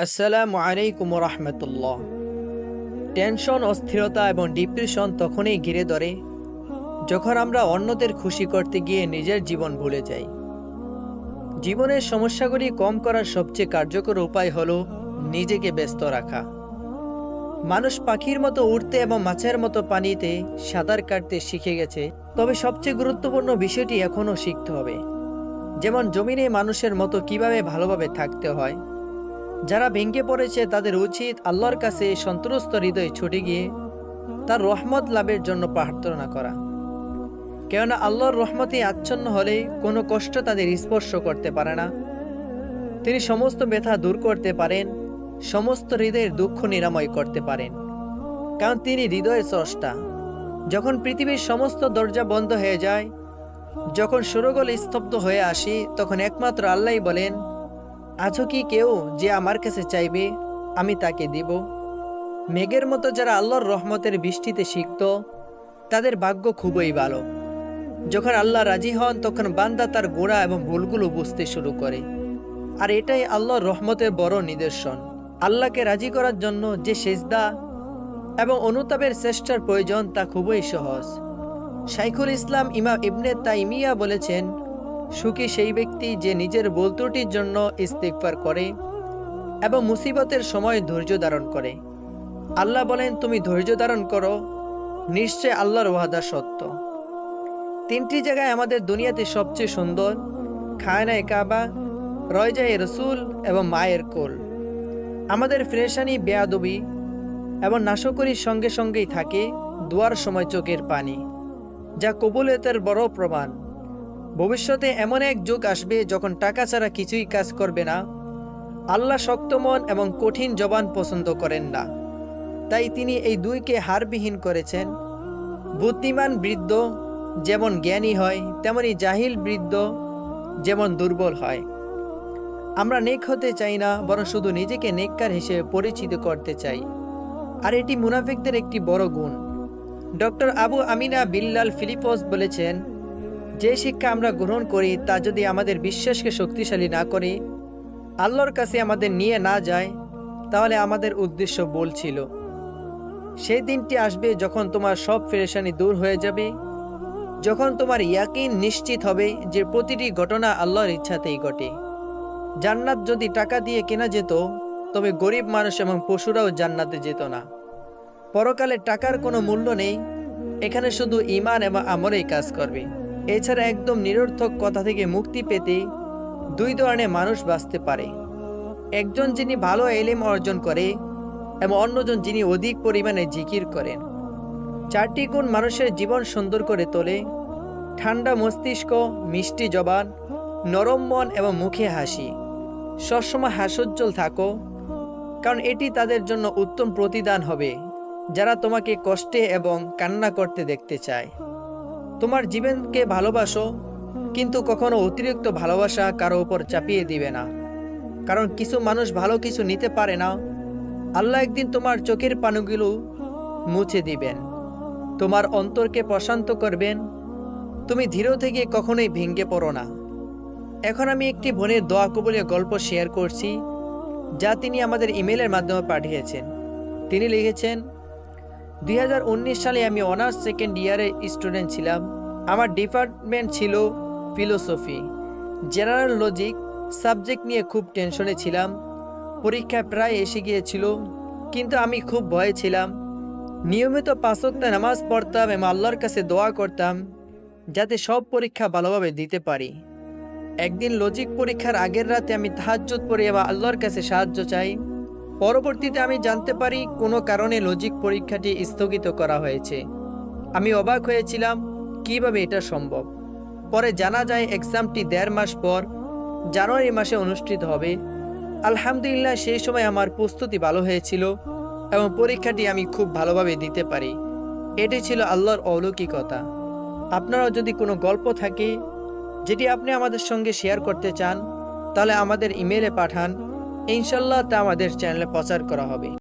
আসসালামু আলাইকুম রহমতুল্লাহ। টেনশন, অস্থিরতা এবং ডিপ্রেশন তখনই ঘিরে ধরে যখন আমরা অন্যদের খুশি করতে গিয়ে নিজের জীবন ভুলে যাই। জীবনের সমস্যাগুলি কম করার সবচেয়ে কার্যকর উপায় হলো নিজেকে ব্যস্ত রাখা। মানুষ পাখির মতো উড়তে এবং মাছের মতো পানিতে সাঁতার কাটতে শিখে গেছে, তবে সবচেয়ে গুরুত্বপূর্ণ বিষয়টি এখনও শিখতে হবে। যেমন জমিনে মানুষের মতো কীভাবে ভালোভাবে থাকতে হয় যারা ভেঙে পড়েছে তাদের উচিত আল্লাহর কাছে সন্তুষ্ট হৃদয়ে ছুটে গিয়ে তার রহমত লাভের জন্য প্রার্থনা করা। কেননা আল্লাহর রহমতে আচ্ছন্ন হলে কোনো কষ্ট তাদের স্পর্শ করতে পারে না। তিনি সমস্ত ব্যথা দূর করতে পারেন, সমস্ত হৃদয়ের দুঃখ নিরাময় করতে পারেন। কারণ তিনি হৃদয়ের স্রষ্টা। যখন পৃথিবীর সমস্ত দরজা বন্ধ হয়ে যায়, যখন সুরগল স্তব্ধ হয়ে আসি, তখন একমাত্র আল্লাহই বলেন আছো কি কেউ যে আমার কাছে চাইবে? আমি তাকে দিব। মেঘের মতো যারা আল্লাহর রহমতের বৃষ্টিতে শিখত তাদের ভাগ্য খুবই ভালো। যখন আল্লাহ রাজি হন, তখন বান্দা তার গোড়া এবং ভুলগুলো বুঝতে শুরু করে। আর এটাই আল্লাহর রহমতের বড় নিদর্শন। আল্লাহকে রাজি করার জন্য যে সেজদা এবং অনুতাপের চেষ্টার প্রয়োজন তা খুবই সহজ। শাইখুল ইসলাম ইমাম ইবনে তাইমিয়া বলেছেন সুখী সেই ব্যক্তি যে নিজের ভুল ত্রুটির জন্য ইস্তেকফার করে এবং মুসিবতের সময় ধৈর্য ধারণ করে। আল্লাহ বলেন, তুমি ধৈর্য ধারণ করো, নিশ্চয় আল্লাহর ওয়াদা সত্য। তিনটি জায়গায় আমাদের দুনিয়াতে সবচেয়ে সুন্দর, খায়নায় কাবা রয়জায় রসুল এবং মায়ের কোল। আমাদের ফ্রেশানি বেয়াদবি এবং নাশকরির সঙ্গে সঙ্গেই থাকে দুয়ার সময় চোখের পানি, যা কবুলিয়তের বড় প্রমাণ। ভবিষ্যতে এমন এক যুগ আসবে যখন টাকা ছাড়া কিছুই কাজ করবে না। আল্লাহ শক্তমন এবং কঠিন জবান পছন্দ করেন না। তাই তিনি এই দুইকে হারবিহীন করেছেন। বুদ্ধিমান বৃদ্ধ যেমন জ্ঞানী হয়, তেমনি জাহিল বৃদ্ধ যেমন দুর্বল হয়। আমরা নেক হতে চাই না, বরং শুধু নিজেকে নেককার হিসেবে পরিচিত করতে চাই। আর এটি মুনাফিকদের একটি বড় গুণ। Doctor Abu Amina Bilal Philips বলেছেন যে শিক্ষা আমরা গ্রহণ করি তা যদি আমাদের বিশ্বাসকে শক্তিশালী না করে, আল্লাহর কাছে আমাদের নিয়ে না যায়, তাহলে আমাদের উদ্দেশ্য ভুল ছিল। সেই দিনটি আসবে যখন তোমার সব ফেরেশানি দূর হয়ে যাবে, যখন তোমার ইয়াকিন নিশ্চিত হবে যে প্রতিটি ঘটনা আল্লাহর ইচ্ছাতেই ঘটে। জান্নাত যদি টাকা দিয়ে কেনা যেত, তবে গরিব মানুষ এবং পশুরাও জান্নাতে যেত না। পরকালে টাকার কোনো মূল্য নেই, এখানে শুধু ইমান এবং আমলেই কাজ করবে। এছাড়া একদম নিরর্থক কথা থেকে মুক্তি পেতে দুই ধরনের মানুষ বাঁচতে পারে। একজন যিনি ভালো এলিম অর্জন করে এবং অন্যজন যিনি অধিক পরিমাণে জিকির করেন। চারটি গুণ মানুষের জীবন সুন্দর করে তোলে। ঠান্ডা মস্তিষ্ক, মিষ্টি জবান, নরম মন এবং মুখে হাসি। সবসময় হাসোজ্জ্বল থাকো, কারণ এটি তাদের জন্য উত্তম প্রতিদান হবে, যারা তোমাকে কষ্টে এবং কান্না করতে দেখতে চায়। তোমার জীবনকে ভালোবাসো, কিন্তু কখনো অতিরিক্ত ভালোবাসা কারও ওপর চাপিয়ে দিবে না। কারণ কিছু মানুষ ভালো কিছু নিতে পারে না। আল্লাহ একদিন তোমার চোখের পানুগুলো মুছে দিবেন। তোমার অন্তরকে প্রশান্ত করবেন। তুমি ধীর থেকে কখনোই ভেঙে পড়ো না। এখন আমি একটি বোনের দোয়া কবুলের গল্প শেয়ার করছি, যা তিনি আমাদের ইমেলের মাধ্যমে পাঠিয়েছেন। তিনি লিখেছেন দুই হাজার উনিশ সালে আমি অনার্স সেকেন্ড ইয়ারের স্টুডেন্ট ছিলাম। আমার ডিপার্টমেন্ট ছিল ফিলোসফি। জেনারেল লজিক সাবজেক্ট নিয়ে খুব টেনশনে ছিলাম। পরীক্ষা প্রায় এসে গিয়েছিল, কিন্তু আমি খুব ভয়ে ছিলাম। নিয়মিত পাঁচক্তা নামাজ পড়তাম এবং আল্লাহর কাছে দোয়া করতাম যাতে সব পরীক্ষা ভালোভাবে দিতে পারি। একদিন লজিক পরীক্ষার আগের রাতে আমি তাহাজ্জুদ পড়ি এবং আল্লাহর কাছে সাহায্য চাই। পরবর্তীতে আমি জানতে পারি কোনো কারণে লজিক পরীক্ষাটি স্থগিত করা হয়েছে। আমি অবাক হয়েছিলাম, কীভাবে এটা সম্ভব? পরে জানা যায় এক্সামটি দেড় মাস পর, জানুয়ারি মাসে অনুষ্ঠিত হবে। আলহামদুলিল্লাহ, সেই সময় আমার প্রস্তুতি ভালো হয়েছিল এবং পরীক্ষাটি আমি খুব ভালোভাবে দিতে পারি। এটি ছিল আল্লাহর অলৌকিকতা। আপনারাও যদি কোনো গল্প থাকে, যেটি আপনি আমাদের সঙ্গে শেয়ার করতে চান, তাহলে আমাদের ইমেলে পাঠান। ইনশাল্লাহ তা আমাদের চ্যানেলে প্রচার করা হবে।